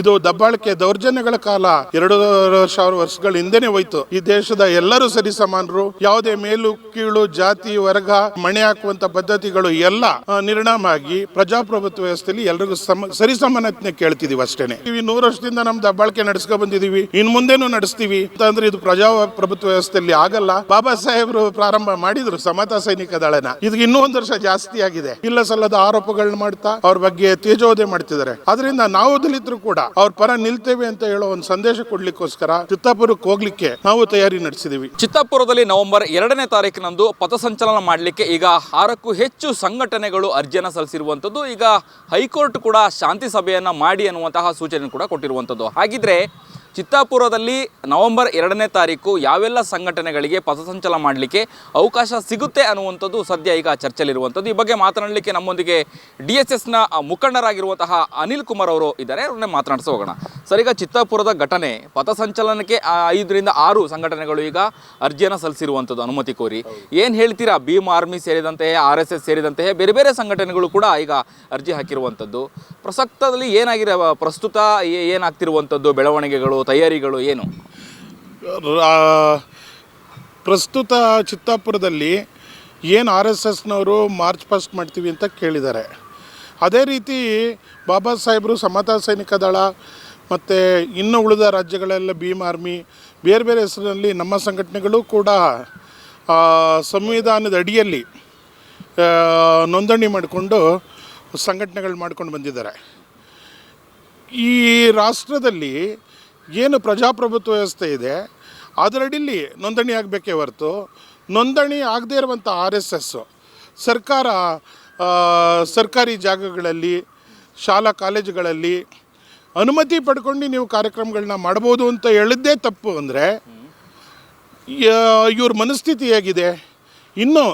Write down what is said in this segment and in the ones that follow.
ಇದು ದಬ್ಬಾಳಿಕೆ ದೌರ್ಜನ್ಯಗಳ ಕಾಲ. ಎರಡು ಸಾವಿರ ವರ್ಷಗಳ ಹಿಂದೆನೆ ಹೋಯ್ತು. ಈ ದೇಶದ ಎಲ್ಲರೂ ಸರಿ ಸಮಾನರು. ಯಾವುದೇ ಮೇಲು, ಕೀಳು, ಜಾತಿ, ವರ್ಗ, ಮಣೆ ಹಾಕುವಂತ ಪದ್ಧತಿಗಳು ಎಲ್ಲ ನಿರ್ಣಾಮ ಆಗಿ ಪ್ರಜಾಪ್ರಭುತ್ವ ವ್ಯವಸ್ಥೆಯಲ್ಲಿ ಎಲ್ಲರಿಗೂ ಸರಿ ಸಮಾನತೆ ಕೇಳ್ತಿದೀವಿ ಅಷ್ಟೇನೆ. ಈ ನೂರು ವರ್ಷದಿಂದ ನಮ್ ದಬ್ಬಾಳಿಕೆ ನಡೆಸ್ಕೊ ಬಂದಿದೀವಿ. ಇನ್ ಮುಂದೆನೂ ನಡೆಸ್ತೀವಿ. ಅಂತಂದ್ರೆ ಇದು ಪ್ರಜಾಪ್ರಭುತ್ವ ವ್ಯವಸ್ಥೆಯಲ್ಲಿ ಆಗಲ್ಲ. ಬಾಬಾ ಸಾಹೇಬ್ರು ಪ್ರಾರಂಭ ಮಾಡಿದ್ರು ಸಮತಾ ಸೈನಿಕ ದಳನ. ಇದು ಇನ್ನೂ ಒಂದು ವರ್ಷ ಜಾಸ್ತಿ ಆಗಿದೆ. ಇಲ್ಲ ಸಲ್ಲದ ಆರೋಪಗಳನ್ನ ಮಾಡ್ತಾ, ಅವ್ರ ಬಗ್ಗೆ ತೇಜೋದೆ ಮಾಡ್ತಿದ್ದಾರೆ. ಅದರಿಂದ ನಾವು ದಲಿತರು ಕೂಡ ಅವ್ರ ಪರ ನಿಲ್ತೇವೆ ಅಂತ ಹೇಳೋ ಒಂದು ಸಂದೇಶ ಕೊಡ್ಲಿಕ್ಕೋಸ್ಕರ ಚಿತ್ತಾಪುರಕ್ಕೆ ಹೋಗ್ಲಿಕ್ಕೆ ನಾವು ತಯಾರಿ ನಡೆಸಿದೀವಿ. ಚಿತ್ತಾಪುರದಲ್ಲಿ ನವೆಂಬರ್ ಎರಡನೇ ತಾರೀಕಿನಂದು ಪಥಸಂಚಲನ ಮಾಡಲಿಕ್ಕೆ ಈಗ ಆರಕ್ಕೂ ಹೆಚ್ಚು ಸಂಘಟನೆಗಳು ಅರ್ಜಿಯನ್ನು ಸಲ್ಲಿಸಿರುವಂಥದ್ದು. ಈಗ ಹೈಕೋರ್ಟ್ ಕೂಡ ಶಾಂತಿ ಸಭೆಯನ್ನ ಮಾಡಿ ಅನ್ನುವಂತಹ ಸೂಚನೆ ಕೂಡ ಕೊಟ್ಟಿರುವಂಥದ್ದು. ಹಾಗಿದ್ರೆ ಚಿತ್ತಾಪುರದಲ್ಲಿ ನವೆಂಬರ್ ಎರಡನೇ ತಾರೀಕು ಯಾವೆಲ್ಲ ಸಂಘಟನೆಗಳಿಗೆ ಪಥಸಂಚಲನ ಮಾಡಲಿಕ್ಕೆ ಅವಕಾಶ ಸಿಗುತ್ತೆ ಅನ್ನುವಂಥದ್ದು ಸದ್ಯ ಈಗ ಚರ್ಚೆಯಲ್ಲಿರುವಂಥದ್ದು. ಈ ಬಗ್ಗೆ ಮಾತನಾಡಲಿಕ್ಕೆ ನಮ್ಮೊಂದಿಗೆ ಡಿ ಎಸ್ ಎಸ್ನ ಮುಖಂಡರಾಗಿರುವಂತಹ ಅನಿಲ್ ಕುಮಾರ್ ಅವರು ಇದ್ದಾರೆ. ಅವ್ರನ್ನೇ ಮಾತನಾಡಿಸ ಹೋಗೋಣ. ಸರ್, ಈಗ ಚಿತ್ತಾಪುರದ ಘಟನೆ, ಪಥಸಂಚಲನಕ್ಕೆ ಐದರಿಂದ ಆರು ಸಂಘಟನೆಗಳು ಈಗ ಅರ್ಜಿಯನ್ನು ಸಲ್ಲಿಸಿರುವಂಥದ್ದು ಅನುಮತಿ ಕೋರಿ. ಏನು ಹೇಳ್ತೀರಾ? ಭೀಮ್ ಆರ್ಮಿ ಸೇರಿದಂತೆಯೇ ಆರ್ ಎಸ್ ಎಸ್ ಸೇರಿದಂತೆ, ಬೇರೆ ಬೇರೆ ಸಂಘಟನೆಗಳು ಕೂಡ ಈಗ ಅರ್ಜಿ ಹಾಕಿರುವಂಥದ್ದು. ಪ್ರಸಕ್ತದಲ್ಲಿ ಏನಾಗಿರೋ ಪ್ರಸ್ತುತ ಏನಾಗ್ತಿರುವಂಥದ್ದು? ಬೆಳವಣಿಗೆಗಳು, ತಯಾರಿಗಳು ಏನು? ಪ್ರಸ್ತುತ ಚಿತ್ತಾಪುರದಲ್ಲಿ ಏನು ಆರ್ ಎಸ್ ಎಸ್ನವರು ಮಾರ್ಚ್ ಪಾಸ್ಟ್ ಮಾಡ್ತೀವಿ ಅಂತ ಕೇಳಿದ್ದಾರೆ. ಅದೇ ರೀತಿ ಬಾಬಾ ಸಾಹೇಬರು ಸಮತಾ ಸೈನಿಕ ದಳ ಮತ್ತು ಇನ್ನು ಉಳಿದ ರಾಜ್ಯಗಳೆಲ್ಲ ಭೀಮ್ ಆರ್ಮಿ, ಬೇರೆ ಬೇರೆ ಹೆಸರಿನಲ್ಲಿ ನಮ್ಮ ಸಂಘಟನೆಗಳು ಕೂಡ ಸಂವಿಧಾನದ ಅಡಿಯಲ್ಲಿ ನೋಂದಣಿ ಮಾಡಿಕೊಂಡು ಸಂಘಟನೆಗಳು ಮಾಡ್ಕೊಂಡು ಬಂದಿದ್ದಾರೆ. ಈ ರಾಷ್ಟ್ರದಲ್ಲಿ ಏನು ಪ್ರಜಾಪ್ರಭುತ್ವ ವ್ಯವಸ್ಥೆ ಇದೆ ಅದರಡಿಲಿ ನೋಂದಣಿ ಆಗಬೇಕೇ ಹೊರತು, ನೋಂದಣಿ ಆಗದೇ ಇರುವಂಥ ಆರ್ ಎಸ್ ಎಸ್ಸು ಸರ್ಕಾರ ಸರ್ಕಾರಿ ಜಾಗಗಳಲ್ಲಿ, ಶಾಲಾ ಕಾಲೇಜುಗಳಲ್ಲಿ ಅನುಮತಿ ಪಡ್ಕೊಂಡು ನೀವು ಕಾರ್ಯಕ್ರಮಗಳನ್ನ ಮಾಡ್ಬೋದು ಅಂತ ಹೇಳಿದ್ದೇ ತಪ್ಪು ಅಂದರೆ ಇವ್ರ ಮನಸ್ಥಿತಿ ಹೇಗಿದೆ? ಇನ್ನು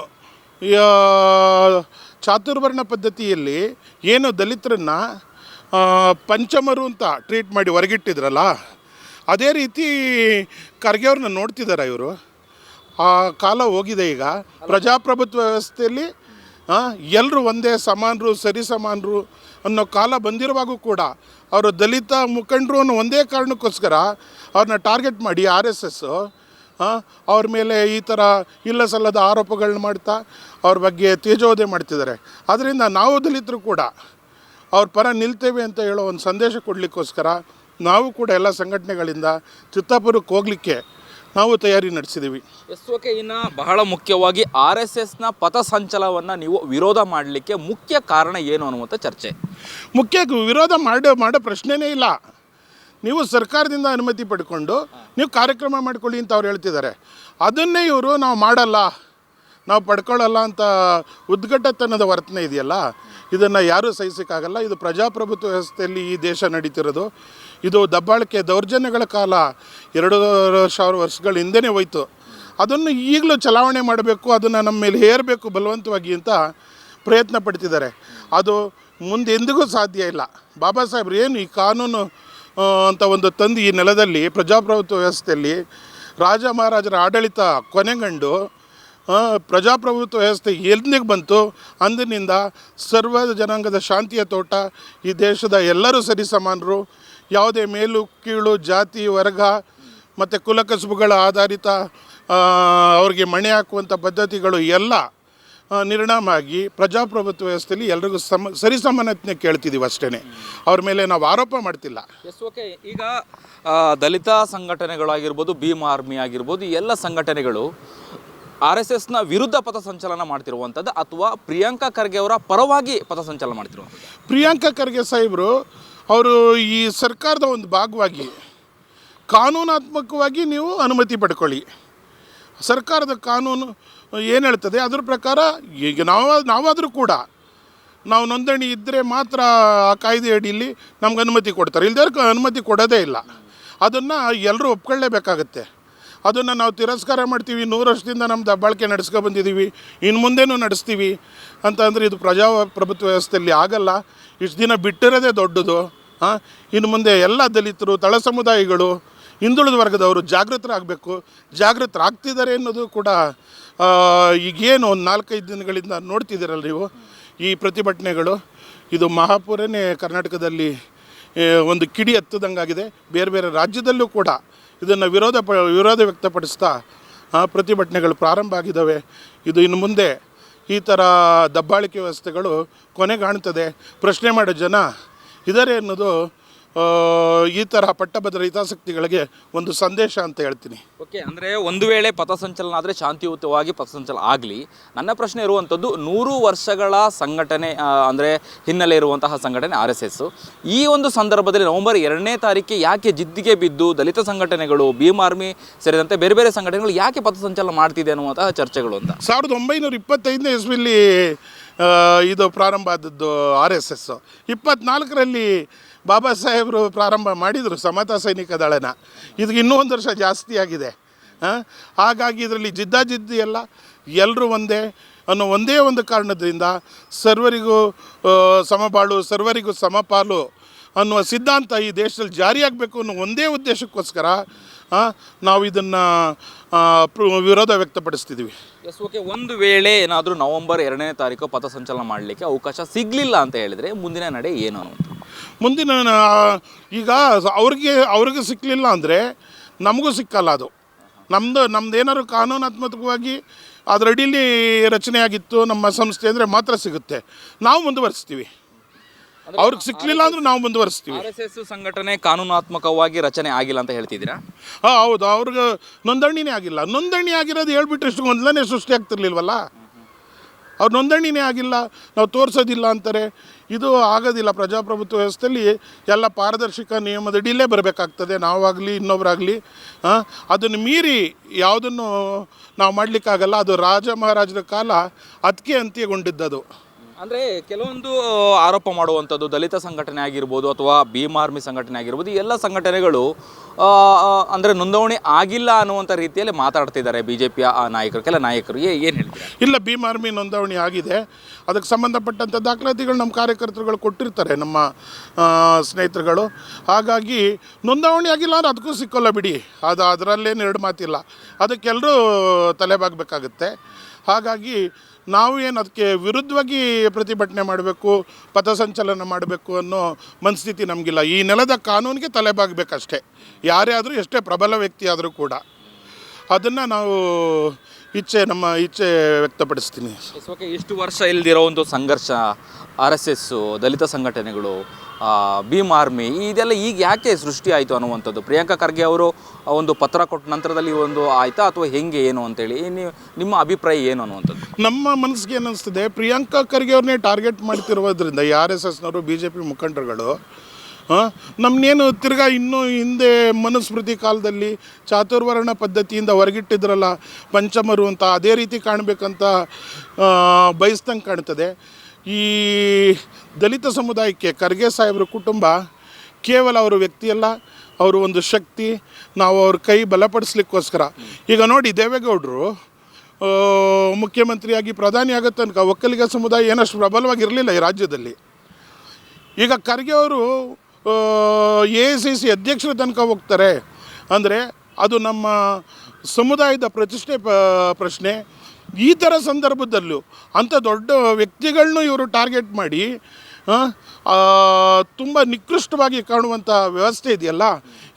ಚಾತುರ್ವರ್ಣ ಪದ್ಧತಿಯಲ್ಲಿ ಏನು ದಲಿತರನ್ನು ಪಂಚಮರು ಅಂತ ಟ್ರೀಟ್ ಮಾಡಿ ಹೊರಗಿಟ್ಟಿದ್ರಲ್ಲ, ಅದೇ ರೀತಿ ಖರ್ಗೆಯವ್ರನ್ನ ನೋಡ್ತಿದ್ದಾರೆ ಇವರು. ಆ ಕಾಲ ಹೋಗಿದೆ ಈಗ. ಪ್ರಜಾಪ್ರಭುತ್ವ ವ್ಯವಸ್ಥೆಯಲ್ಲಿ ಎಲ್ಲರೂ ಒಂದೇ ಸಮಾನರು, ಸರಿ ಸಮಾನರು ಅನ್ನೋ ಕಾಲ ಬಂದಿರುವಾಗೂ ಕೂಡ ಅವರು ದಲಿತ ಮುಖಂಡರು ಅನ್ನೋ ಒಂದೇ ಕಾರಣಕ್ಕೋಸ್ಕರ ಅವ್ರನ್ನ ಟಾರ್ಗೆಟ್ ಮಾಡಿ ಆರ್ ಎಸ್ ಎಸ್ಸು ಅವ್ರ ಮೇಲೆ ಈ ಥರ ಇಲ್ಲ ಸಲ್ಲದ ಆರೋಪಗಳನ್ನ ಮಾಡ್ತಾ ಅವ್ರ ಬಗ್ಗೆ ತೇಜೋವಧೆ ಮಾಡ್ತಿದ್ದಾರೆ. ಅದರಿಂದ ನಾವು ದಲಿತರು ಕೂಡ ಅವ್ರ ಪರ ನಿಲ್ತೇವೆ ಅಂತ ಹೇಳೋ ಒಂದು ಸಂದೇಶ ಕೊಡಲಿಕ್ಕೋಸ್ಕರ ನಾವು ಕೂಡ ಎಲ್ಲ ಸಂಘಟನೆಗಳಿಂದ ಚಿತ್ತಾಪುರಕ್ಕೆ ಹೋಗಲಿಕ್ಕೆ ನಾವು ತಯಾರಿ ನಡೆಸಿದ್ದೀವಿ ಎಸ್ ಓಕೆ ಇನ್ನು ಬಹಳ ಮುಖ್ಯವಾಗಿ ಆರ್ ಎಸ್ ಎಸ್ನ ಪಥಸಂಚಲವನ್ನು ನೀವು ವಿರೋಧ ಮಾಡಲಿಕ್ಕೆ ಮುಖ್ಯ ಕಾರಣ ಏನು ಅನ್ನುವಂಥ ಚರ್ಚೆ. ಮುಖ್ಯ ವಿರೋಧ ಮಾಡೋ ಮಾಡೋ ಪ್ರಶ್ನೆನೇ ಇಲ್ಲ. ನೀವು ಸರ್ಕಾರದಿಂದ ಅನುಮತಿ ಪಡ್ಕೊಂಡು ನೀವು ಕಾರ್ಯಕ್ರಮ ಮಾಡ್ಕೊಳ್ಳಿ ಅಂತ ಅವ್ರು ಹೇಳ್ತಿದ್ದಾರೆ. ಅದನ್ನೇ ಇವರು ನಾವು ಮಾಡಲ್ಲ, ನಾವು ಪಡ್ಕೊಳ್ಳಲ್ಲ ಅಂತ ಉದ್ಘಟತನದ ವರ್ತನೆ ಇದೆಯಲ್ಲ, ಇದನ್ನು ಯಾರೂ ಸಹಿಸೋಕ್ಕಾಗಲ್ಲ. ಇದು ಪ್ರಜಾಪ್ರಭುತ್ವ ವ್ಯವಸ್ಥೆಯಲ್ಲಿ ಈ ದೇಶ ನಡೀತಿರೋದು. ಇದು ದಬ್ಬಾಳಿಕೆ ದೌರ್ಜನ್ಯಗಳ ಕಾಲ ಎರಡು ಸಾವಿರ ವರ್ಷಗಳ ಹಿಂದೆನೇ ಹೋಯ್ತು. ಅದನ್ನು ಈಗಲೂ ಚಲಾವಣೆ ಮಾಡಬೇಕು, ಅದನ್ನು ನಮ್ಮ ಮೇಲೆ ಹೇರಬೇಕು ಬಲವಂತವಾಗಿ ಅಂತ ಪ್ರಯತ್ನ ಪಡ್ತಿದ್ದಾರೆ. ಅದು ಮುಂದೆ ಎಂದಿಗೂ ಸಾಧ್ಯ ಇಲ್ಲ. ಬಾಬಾ ಸಾಹೇಬ್ರು ಏನು ಈ ಕಾನೂನು ಅಂತ ಒಂದು ತಂದು ಈ ನೆಲದಲ್ಲಿ ಪ್ರಜಾಪ್ರಭುತ್ವ ವ್ಯವಸ್ಥೆಯಲ್ಲಿ ರಾಜ ಮಹಾರಾಜರ ಆಡಳಿತ ಕೊನೆಗಂಡು ಪ್ರಜಾಪ್ರಭುತ್ವ ವ್ಯವಸ್ಥೆ ಎಲ್ಲಿಗೆ ಬಂತು? ಅಂದಿನಿಂದ ಸರ್ವ ಜನಾಂಗದ ಶಾಂತಿಯ ತೋಟ, ಈ ದೇಶದ ಎಲ್ಲರೂ ಸರಿ ಸಮಾನರು, ಯಾವುದೇ ಮೇಲು, ಕೀಳು, ಜಾತಿ, ವರ್ಗ ಮತ್ತು ಕುಲಕಸುಬುಗಳ ಆಧಾರಿತ ಅವ್ರಿಗೆ ಮಣೆ ಹಾಕುವಂಥ ಪದ್ಧತಿಗಳು ಎಲ್ಲ ಆ, ನಿರ್ನಾಮ ಆಗಿ ಪ್ರಜಾಪ್ರಭುತ್ವ ವ್ಯವಸ್ಥೆಯಲ್ಲಿ ಎಲ್ರಿಗೂ ಸಮ ಸರಿಸಮಾನತೆ ಕೇಳ್ತಿದ್ದೀವಿ ಅಷ್ಟೇ ಅವ್ರ ಮೇಲೆ ನಾವು ಆರೋಪ ಮಾಡ್ತಿಲ್ಲ. ಎಸ್ ಓಕೆ ಈಗ ದಲಿತ ಸಂಘಟನೆಗಳಾಗಿರ್ಬೋದು ಭೀಮ್ ಆರ್ಮಿ ಆಗಿರ್ಬೋದು ಈ ಎಲ್ಲ ಸಂಘಟನೆಗಳು ಆರ್ ಎಸ್ ಎಸ್ನ ವಿರುದ್ಧ ಪಥಸಂಚಲನ ಮಾಡ್ತಿರುವಂಥದ್ದು ಅಥವಾ ಪ್ರಿಯಾಂಕಾ ಖರ್ಗೆ ಅವರ ಪರವಾಗಿ ಪಥಸಂಚಲನ ಮಾಡ್ತಿರುವಂಥದ್ದು? ಪ್ರಿಯಾಂಕಾ ಖರ್ಗೆ ಸಾಹೇಬರು ಅವರು ಈ ಸರ್ಕಾರದ ಒಂದು ಭಾಗವಾಗಿ ಕಾನೂನಾತ್ಮಕವಾಗಿ ನೀವು ಅನುಮತಿ ಪಡ್ಕೊಳ್ಳಿ. ಸರ್ಕಾರದ ಕಾನೂನು ಏನು ಹೇಳ್ತದೆ, ಅದ್ರ ಪ್ರಕಾರ ಈಗ ನಾವು, ನಾವಾದರೂ ಕೂಡ ನಾವು ನೋಂದಣಿ ಇದ್ದರೆ ಮಾತ್ರ ಆ ಕಾಯ್ದೆ ಅಡಿಯಲ್ಲಿ ನಮ್ಗೆ ಅನುಮತಿ ಕೊಡ್ತಾರೆ. ಇಲ್ದೇ ಅನುಮತಿ ಕೊಡೋದೇ ಇಲ್ಲ. ಅದನ್ನು ಎಲ್ಲರೂ ಒಪ್ಕೊಳ್ಳೇಬೇಕಾಗತ್ತೆ. ಅದನ್ನು ನಾವು ತಿರಸ್ಕಾರ ಮಾಡ್ತೀವಿ, ನೂರು ವರ್ಷದಿಂದ ನಮ್ಮ ದಬ್ಬಾಳಿಕೆ ನಡೆಸ್ಕೊ ಬಂದಿದ್ದೀವಿ ಇನ್ನು ಮುಂದೆನೂ ನಡೆಸ್ತೀವಿ ಅಂತ ಅಂದರೆ ಇದು ಪ್ರಜಾಪ್ರಭುತ್ವ ವ್ಯವಸ್ಥೆಯಲ್ಲಿ ಆಗಲ್ಲ. ಇಷ್ಟು ದಿನ ಬಿಟ್ಟಿರೋದೇ ದೊಡ್ಡದು ಹಾಂ ಇನ್ನು ಮುಂದೆ ಎಲ್ಲ ದಲಿತರು, ತಳ ಸಮುದಾಯಗಳು ಹಿಂದುಳಿದ ವರ್ಗದವರು ಜಾಗೃತರಾಗಬೇಕು, ಜಾಗೃತರಾಗ್ತಿದ್ದಾರೆ ಅನ್ನೋದು ಕೂಡ ಈಗೇನು ಒಂದು ನಾಲ್ಕೈದು ದಿನಗಳಿಂದ ನೋಡ್ತಿದ್ದೀರಲ್ಲ ನೀವು ಈ ಪ್ರತಿಭಟನೆಗಳು. ಇದು ಮಹಾಪುರನೇ ಕರ್ನಾಟಕದಲ್ಲಿ ಒಂದು ಕಿಡಿ ಹತ್ತದಂಗಾಗಿದೆ. ಬೇರೆ ಬೇರೆ ರಾಜ್ಯದಲ್ಲೂ ಕೂಡ ಇದನ್ನು ವಿರೋಧ ಪ, ವಿರೋಧ ವ್ಯಕ್ತಪಡಿಸ್ತಾ ಪ್ರತಿಭಟನೆಗಳು ಪ್ರಾರಂಭ ಆಗಿದ್ದಾವೆ. ಇದು ಇನ್ನು ಮುಂದೆ ಈ ಥರ ದಬ್ಬಾಳಿಕೆ ವ್ಯವಸ್ಥೆಗಳು ಕೊನೆಗಾಣ್ತದೆ. ಪ್ರಶ್ನೆ ಮಾಡೋ ಜನ ಇದ್ದಾರೆ ಅನ್ನೋದು ಈ ತರಹ ಪಟ್ಟಭದ್ರ ಹಿತಾಸಕ್ತಿಗಳಿಗೆ ಒಂದು ಸಂದೇಶ ಅಂತ ಹೇಳ್ತೀನಿ. ಓಕೆ ಅಂದರೆ ಒಂದು ವೇಳೆ ಪಥಸಂಚಲನ ಆದರೆ ಶಾಂತಿಯುತವಾಗಿ ಪಥಸಂಚಲನ ಆಗಲಿ. ನನ್ನ ಪ್ರಶ್ನೆ ಇರುವಂಥದ್ದು ನೂರು ವರ್ಷಗಳ ಸಂಘಟನೆ ಅಂದರೆ ಹಿನ್ನೆಲೆ ಇರುವಂತಹ ಸಂಘಟನೆ ಆರ್ ಎಸ್ ಎಸ್. ಈ ಒಂದು ಸಂದರ್ಭದಲ್ಲಿ ನವೆಂಬರ್ ಎರಡನೇ ತಾರೀಕಿಗೆ ಯಾಕೆ ಜಿದ್ದಿಗೆ ಬಿದ್ದು ದಲಿತ ಸಂಘಟನೆಗಳು ಭೀಮ್ ಆರ್ಮಿ ಸೇರಿದಂತೆ ಬೇರೆ ಬೇರೆ ಸಂಘಟನೆಗಳು ಯಾಕೆ ಪಥಸಂಚಲನ ಮಾಡ್ತಿದೆ ಅನ್ನುವಂತಹ ಚರ್ಚೆಗಳು ಅಂತ. ಸಾವಿರದ ಒಂಬೈನೂರ ಇಪ್ಪತ್ತೈದನೇ ಇಸ್ವಿಲಿ ಇದು ಪ್ರಾರಂಭ ಆದದ್ದು ಆರ್ ಎಸ್ ಎಸ್. ಇಪ್ಪತ್ನಾಲ್ಕರಲ್ಲಿ ಬಾಬಾ ಸಾಹೇಬರು ಪ್ರಾರಂಭ ಮಾಡಿದರು ಸಮತಾ ಸೈನಿಕ ದಳನ. ಇದು ಇನ್ನೂ ಒಂದು ವರ್ಷ ಜಾಸ್ತಿ ಆಗಿದೆ. ಹಾಗಾಗಿ ಇದರಲ್ಲಿ ಜಿದ್ದಾಜಿದ್ದಿ ಎಲ್ಲ ಎಲ್ಲರೂ ಒಂದೇ ಅನ್ನೋ ಒಂದೇ ಒಂದು ಕಾರಣದಿಂದ ಸರ್ವರಿಗೂ ಸಮಬಾಳು, ಸರ್ವರಿಗೂ ಸಮಪಾಲು ಅನ್ನುವ ಸಿದ್ಧಾಂತ ಈ ದೇಶದಲ್ಲಿ ಜಾರಿಯಾಗಬೇಕು ಅನ್ನೋ ಒಂದೇ ಉದ್ದೇಶಕ್ಕೋಸ್ಕರ ನಾವು ಇದನ್ನು ವಿರೋಧ ವ್ಯಕ್ತಪಡಿಸ್ತಿದ್ವಿ. ಎಸ್ ಓಕೆ ಒಂದು ವೇಳೆ ಏನಾದರೂ ನವೆಂಬರ್ ಎರಡನೇ ತಾರೀಕು ಪಥಸಂಚಲನ ಮಾಡಲಿಕ್ಕೆ ಅವಕಾಶ ಸಿಗಲಿಲ್ಲ ಅಂತ ಹೇಳಿದರೆ ಮುಂದಿನ ನಡೆ ಏನು ಮುಂದಿನ ಈಗ ಅವ್ರಿಗೆ ಅವ್ರಿಗೆ ಸಿಕ್ಕಲಿಲ್ಲ ಅಂದರೆ ನಮಗೂ ಸಿಕ್ಕಲ್ಲ ಅದು. ನಮ್ಮದು ನಮ್ದು ಏನಾದ್ರು ಕಾನೂನಾತ್ಮಕವಾಗಿ ಅದರ ಅಡಿಲಿ ರಚನೆಯಾಗಿತ್ತು ನಮ್ಮ ಸಂಸ್ಥೆ ಅಂದರೆ ಮಾತ್ರ ಸಿಗುತ್ತೆ. ನಾವು ಮುಂದುವರಿಸ್ತೀವಿ. ಅವ್ರಿಗೆ ಸಿಕ್ಕಲಿಲ್ಲ ಅಂದ್ರೆ ನಾವು ಮುಂದುವರಿಸ್ತೀವಿ. ಆರ್ ಎಸ್ ಎಸ್ ಸಂಘಟನೆ ಕಾನೂನಾತ್ಮಕವಾಗಿ ರಚನೆ ಆಗಿಲ್ಲ ಅಂತ ಹೇಳ್ತಿದ್ದೀರಾ? ಹಾಂ ಹೌದು. ಅವ್ರಿಗೆ ನೋಂದಣಿನೇ ಆಗಿಲ್ಲ. ನೋಂದಣಿ ಆಗಿರೋದು ಹೇಳ್ಬಿಟ್ರೆ ಇಷ್ಟು ಗೊಂದಲನೇ ಸೃಷ್ಟಿ ಆಗ್ತಿರ್ಲಿಲ್ವಲ್ಲ? ಅವ್ರು ನೋಂದಣಿನೇ ಆಗಿಲ್ಲ. ನಾವು ತೋರಿಸೋದಿಲ್ಲ ಅಂತಾರೆ. ಇದು ಆಗೋದಿಲ್ಲ. ಪ್ರಜಾಪ್ರಭುತ್ವ ವ್ಯವಸ್ಥೆಯಲ್ಲಿ ಎಲ್ಲ ಪಾರದರ್ಶಕ ನಿಯಮದಡಿಲೇ ಬರಬೇಕಾಗ್ತದೆ. ನಾವಾಗಲಿ ಇನ್ನೊಬ್ಬರಾಗಲಿ ಅದನ್ನು ಮೀರಿ ಯಾವುದನ್ನು ನಾವು ಮಾಡಲಿಕ್ಕಾಗಲ್ಲ. ಅದು ರಾಜ ಮಹಾರಾಜರ ಕಾಲ ಅದಕ್ಕೆ ಅಂತ್ಯಗೊಂಡಿದ್ದದು. ಅಂದರೆ ಕೆಲವೊಂದು ಆರೋಪ ಮಾಡುವಂಥದ್ದು ದಲಿತ ಸಂಘಟನೆ ಆಗಿರ್ಬೋದು ಅಥವಾ ಆರ್ಮಿ ಸಂಘಟನೆ ಆಗಿರ್ಬೋದು ಎಲ್ಲ ಸಂಘಟನೆಗಳು ಅಂದರೆ ನೋಂದಣಿ ಆಗಿಲ್ಲ ಅನ್ನುವಂಥ ರೀತಿಯಲ್ಲಿ ಮಾತಾಡ್ತಿದ್ದಾರೆ ಬಿ ಜೆ ಪಿಯ ನಾಯಕರು, ಕೆಲ ನಾಯಕರು. ಏನು ಹೇಳ್ತಾರೆ? ಇಲ್ಲ, ಭೀಮ್ ಆರ್ಮಿ ನೋಂದಣಿ ಆಗಿದೆ. ಅದಕ್ಕೆ ಸಂಬಂಧಪಟ್ಟಂಥ ದಾಖಲಾತಿಗಳು ನಮ್ಮ ಕಾರ್ಯಕರ್ತರುಗಳು ಕೊಟ್ಟಿರ್ತಾರೆ, ನಮ್ಮ ಸ್ನೇಹಿತರುಗಳು. ಹಾಗಾಗಿ ನೋಂದಣಿ ಆಗಿಲ್ಲ ಅಂದ್ರೆ ಅದಕ್ಕೂ ಸಿಕ್ಕೋಲ್ಲ ಬಿಡಿ. ಅದು ಅದರಲ್ಲೇನು ಎರಡು ಮಾತಿಲ್ಲ. ಅದಕ್ಕೆಲ್ಲರೂ ತಲೆಬಾಗಬೇಕಾಗುತ್ತೆ. ಹಾಗಾಗಿ ನಾವು ಏನು ಅದಕ್ಕೆ ವಿರುದ್ಧವಾಗಿ ಪ್ರತಿಭಟನೆ ಮಾಡಬೇಕು, ಪಥಸಂಚಲನ ಮಾಡಬೇಕು ಅನ್ನೋ ಮನಸ್ಥಿತಿ ನಮಗಿಲ್ಲ. ಈ ನೆಲದ ಕಾನೂನಿಗೆ ತಲೆಬಾಗಬೇಕಷ್ಟೇ. ಯಾರೇ ಆದರೂ ಎಷ್ಟೇ ಪ್ರಬಲ ವ್ಯಕ್ತಿ ಆದರೂ ಕೂಡ. ಅದನ್ನು ನಾವು ಇಚ್ಛೆ, ನಮ್ಮ ಇಚ್ಛೆ ವ್ಯಕ್ತಪಡಿಸ್ತೀನಿ. ಇಷ್ಟು ವರ್ಷ ಇಲ್ದಿರೋ ಒಂದು ಸಂಘರ್ಷ, ಆರ್ ಎಸ್ ಎಸ್ಸು, ದಲಿತ ಸಂಘಟನೆಗಳು ಭೀಮ್ ಆರ್ಮಿ, ಇದೆಲ್ಲ ಈಗ ಯಾಕೆ ಸೃಷ್ಟಿ ಆಯಿತು ಅನ್ನುವಂಥದ್ದು? ಪ್ರಿಯಾಂಕಾ ಖರ್ಗೆ ಅವರು ಒಂದು ಪತ್ರ ಕೊಟ್ಟ ನಂತರದಲ್ಲಿ ಒಂದು ಆಯ್ತಾ ಅಥವಾ ಹೆಂಗೆ ಏನು ಅಂತೇಳಿ? ನಿಮ್ಮ ಅಭಿಪ್ರಾಯ ಏನು ಅನ್ನುವಂಥದ್ದು? ನಮ್ಮ ಮನಸ್ಸಿಗೆ ಏನಿಸ್ತದೆ ಪ್ರಿಯಾಂಕಾ ಖರ್ಗೆ ಅವ್ರನ್ನೇ ಟಾರ್ಗೆಟ್ ಮಾಡ್ತಿರೋದ್ರಿಂದ ಈ ಆರ್ ಎಸ್ ಎಸ್ನವರು, ಬಿ ಜೆ ಪಿ ಮುಖಂಡರುಗಳು ನಮ್ಮನ್ನೇನು ತಿರ್ಗಾ ಇನ್ನೂ ಹಿಂದೆ ಮನುಸ್ಮೃತಿ ಕಾಲದಲ್ಲಿ ಚಾತುರ್ವರ್ಣ ಪದ್ಧತಿಯಿಂದ ಹೊರಗಿಟ್ಟಿದ್ರಲ್ಲ, ಪಂಚಮರು ಅಂತ, ಅದೇ ರೀತಿ ಕಾಣಬೇಕಂತ ಬಯಸ್ದಂಗೆ ಕಾಣ್ತದೆ. ಈ ದಲಿತ ಸಮುದಾಯಕ್ಕೆ ಖರ್ಗೆ ಸಾಹೇಬ್ರ ಕುಟುಂಬ ಕೇವಲ ಅವರು ವ್ಯಕ್ತಿಯಲ್ಲ ಅವರು ಒಂದು ಶಕ್ತಿ, ನಾವು ಅವ್ರ ಕೈ ಬಲಪಡಿಸ್ಲಿಕ್ಕೋಸ್ಕರ. ಈಗ ನೋಡಿ ದೇವೇಗೌಡರು ಮುಖ್ಯಮಂತ್ರಿಯಾಗಿ ಪ್ರಧಾನಿ ಆಗೋ ತನಕ ಒಕ್ಕಲಿಗ ಸಮುದಾಯ ಏನಷ್ಟು ಪ್ರಬಲವಾಗಿರಲಿಲ್ಲ ಈ ರಾಜ್ಯದಲ್ಲಿ. ಈಗ ಖರ್ಗೆ ಅವರು ಎ ಸಿ ಸಿ ಅಧ್ಯಕ್ಷರ ತನಕ ಹೋಗ್ತಾರೆ. ಅಂದರೆ ಅದು ನಮ್ಮ ಸಮುದಾಯದ ಪ್ರತಿಷ್ಠೆ ಪ್ರಶ್ನೆ. ಈ ಥರ ಸಂದರ್ಭದಲ್ಲೂ ಅಂಥ ದೊಡ್ಡ ವ್ಯಕ್ತಿಗಳನ್ನೂ ಇವರು ಟಾರ್ಗೆಟ್ ಮಾಡಿ ತುಂಬ ನಿಕೃಷ್ಟವಾಗಿ ಕಾಣುವಂಥ ವ್ಯವಸ್ಥೆ ಇದೆಯಲ್ಲ,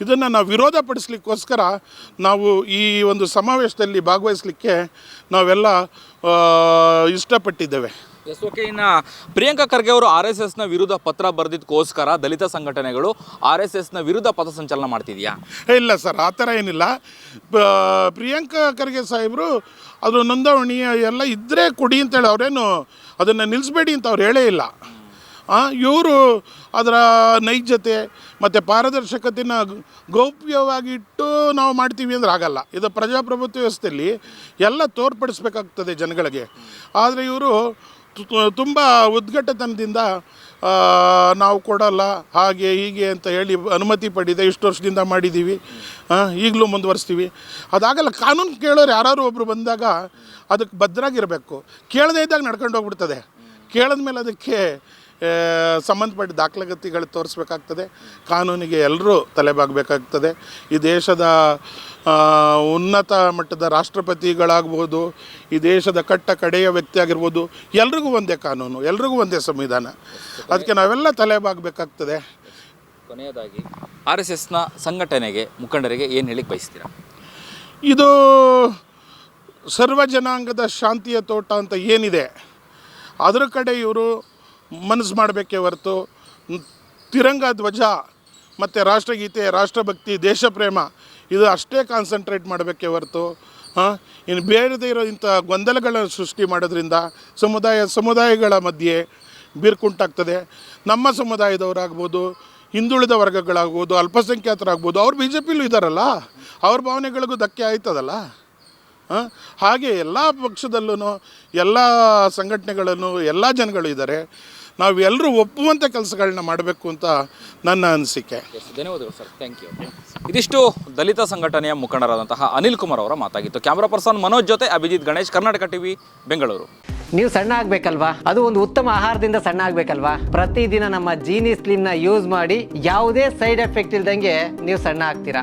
ಇದನ್ನು ನಾವು ವಿರೋಧ ಪಡಿಸ್ಲಿಕ್ಕೋಸ್ಕರ ನಾವು ಈ ಒಂದು ಸಮಾವೇಶದಲ್ಲಿ ಭಾಗವಹಿಸಲಿಕ್ಕೆ ನಾವೆಲ್ಲ ಇಷ್ಟಪಟ್ಟಿದ್ದೇವೆ. ಎಸ್ ಓಕೆ ಇನ್ನು ಪ್ರಿಯಾಂಕಾ ಖರ್ಗೆ ಅವರು ಆರ್ ಎಸ್ ಎಸ್ನ ವಿರುದ್ಧ ಪತ್ರ ಬರೆದಿದ್ದಕ್ಕೋಸ್ಕರ ದಲಿತ ಸಂಘಟನೆಗಳು ಆರ್ ಎಸ್ ಎಸ್ನ ವಿರುದ್ಧ ಪಥಸಂಚಲನ ಮಾಡ್ತಿದೆಯಾ? ಇಲ್ಲ ಸರ್, ಆ ಥರ ಏನಿಲ್ಲ. ಪ್ರಿಯಾಂಕಾ ಖರ್ಗೆ ಸಾಹೇಬರು ಅದು ನೋಂದಾವಣಿ ಎಲ್ಲ ಇದ್ದರೆ ಕೊಡಿ ಅಂತೇಳಿ ಅವರೇನು ಅದನ್ನು ನಿಲ್ಲಿಸ್ಬೇಡಿ ಅಂತ ಅವ್ರು ಹೇಳೇ ಇಲ್ಲ. ಇವರು ಅದರ ನೈಜತೆ ಮತ್ತು ಪಾರದರ್ಶಕತೆನ ಗೌಪ್ಯವಾಗಿ ಇಟ್ಟು ನಾವು ಮಾಡ್ತೀವಿ ಅಂದ್ರೆ ಆಗಲ್ಲ. ಇದು ಪ್ರಜಾಪ್ರಭುತ್ವ ವ್ಯವಸ್ಥೆಯಲ್ಲಿ ಎಲ್ಲ ತೋರ್ಪಡಿಸ್ಬೇಕಾಗ್ತದೆ ಜನಗಳಿಗೆ. ಆದರೆ ಇವರು ತುಂಬ ಉದ್ಘಟ್ಟತನದಿಂದ ನಾವು ಕೊಡಲ್ಲ, ಹಾಗೆ ಹೀಗೆ ಅಂತ ಹೇಳಿ ಅನುಮತಿ ಪಡೆದೆ, ಇಷ್ಟು ವರ್ಷದಿಂದ ಮಾಡಿದ್ದೀವಿ ಈಗಲೂ ಮುಂದುವರಿಸ್ತೀವಿ. ಅದಾಗಲ್ಲ, ಕಾನೂನು ಕೇಳೋರು ಯಾರು ಒಬ್ಬರು ಬಂದಾಗ ಅದಕ್ಕೆ ಭದ್ರಾಗಿರಬೇಕು. ಕೇಳದೇ ಇದ್ದಾಗ ನಡ್ಕೊಂಡು ಹೋಗ್ಬಿಡ್ತದೆ. ಕೇಳಿದ ಮೇಲೆ ಅದಕ್ಕೆ ಸಂಬಂಧಪಟ್ಟ ದಾಖಲಾತಿಗಳು ತೋರಿಸ್ಬೇಕಾಗ್ತದೆ. ಕಾನೂನಿಗೆ ಎಲ್ಲರೂ ತಲೆಬಾಗಬೇಕಾಗ್ತದೆ. ಈ ದೇಶದ ಉನ್ನತ ಮಟ್ಟದ ರಾಷ್ಟ್ರಪತಿಗಳಾಗ್ಬೋದು ಈ ದೇಶದ ಕಟ್ಟ ಕಡೆಯ ವ್ಯಕ್ತಿ ಆಗಿರ್ಬೋದು ಎಲ್ರಿಗೂ ಒಂದೇ ಕಾನೂನು ಎಲ್ರಿಗೂ ಒಂದೇ ಸಂವಿಧಾನ. ಅದಕ್ಕೆ ನಾವೆಲ್ಲ ತಲೆಬಾಗಬೇಕಾಗ್ತದೆ. ಕೊನೆಯದಾಗಿ ಆರ್ ಎಸ್ ಎಸ್ನ ಸಂಘಟನೆಗೆ ಮುಖಂಡರಿಗೆ ಏನು ಹೇಳಿಕ್ಕೆ ಬಯಸ್ತೀರಾ? ಇದು ಸರ್ವ ಜನಾಂಗದ ಶಾಂತಿಯ ತೋಟ ಅಂತ ಏನಿದೆ? ಅದರ ಕಡೆ ಇವರು ಮನಸ್ಸು ಮಾಡಬೇಕೇ ಹೊರತು ತಿರಂಗ ಧ್ವಜ ಮತ್ತು ರಾಷ್ಟ್ರಗೀತೆ, ರಾಷ್ಟ್ರಭಕ್ತಿ, ದೇಶಪ್ರೇಮ, ಇದು ಅಷ್ಟೇ ಕಾನ್ಸಂಟ್ರೇಟ್ ಮಾಡಬೇಕೇ ಹೊರತು, ಹಾಂ? ಇನ್ನು ಬೇರೆದೇ ಇರೋ ಇಂಥ ಗೊಂದಲಗಳನ್ನು ಸೃಷ್ಟಿ ಮಾಡೋದ್ರಿಂದ ಸಮುದಾಯ, ಸಮುದಾಯಗಳ ಮಧ್ಯೆ ಬಿರುಕುಂಟಾಗ್ತದೆ. ನಮ್ಮ ಸಮುದಾಯದವರಾಗ್ಬೋದು, ಹಿಂದುಳಿದ ವರ್ಗಗಳಾಗ್ಬೋದು, ಅಲ್ಪಸಂಖ್ಯಾತರಾಗ್ಬೋದು, ಅವ್ರು ಬಿ ಜೆ ಪಿಲೂ ಇದ್ದಾರಲ್ಲ ಅವ್ರ ಭಾವನೆಗಳಿಗೂ ಧಕ್ಕೆ ಆಯ್ತದಲ್ಲ? ಹಾಂ? ಹಾಗೆ ಎಲ್ಲ ಪಕ್ಷದಲ್ಲೂ ಎಲ್ಲ ಸಂಘಟನೆಗಳನ್ನು ಎಲ್ಲ ಜನಗಳು ಇದ್ದಾರೆ. ನಾವು ಎಲ್ಲರೂ ಒಪ್ಪುವಂಥ ಕೆಲಸಗಳನ್ನ ಮಾಡಬೇಕು ಅಂತ ನನ್ನ ಅನಿಸಿಕೆ. ಧನ್ಯವಾದಗಳು ಸರ್. ಥ್ಯಾಂಕ್ ಯು ಇದಿಷ್ಟು ದಲಿತ ಸಂಘಟನೆಯ ಮುಖಂಡರಾದಂತಹ ಅನಿಲ್ ಕುಮಾರ್ ಅವರ ಮಾತಾಗಿತ್ತು. ಕ್ಯಾಮ್ರಾ ಪರ್ಸನ್ ಮನೋಜ್ ಜೊತೆ ಅಭಿಜಿತ್ ಗಣೇಶ್ ಕರ್ನಾಟಕ ಟಿವಿ ಬೆಂಗಳೂರು. ನೀವು ಸಣ್ಣ ಆಗ್ಬೇಕಲ್ವಾ? ಅದು ಒಂದು ಉತ್ತಮ ಆಹಾರದಿಂದ ಸಣ್ಣ ಆಗ್ಬೇಕಲ್ವಾ? ಪ್ರತಿದಿನ ನಮ್ಮ ಜೀನಿ ಸ್ಲಿಮ್ನ ಯೂಸ್ ಮಾಡಿ ಯಾವುದೇ ಸೈಡ್ ಎಫೆಕ್ಟ್ ಇಲ್ದಂಗೆ ನೀವು ಸಣ್ಣ ಆಗ್ತೀರಾ?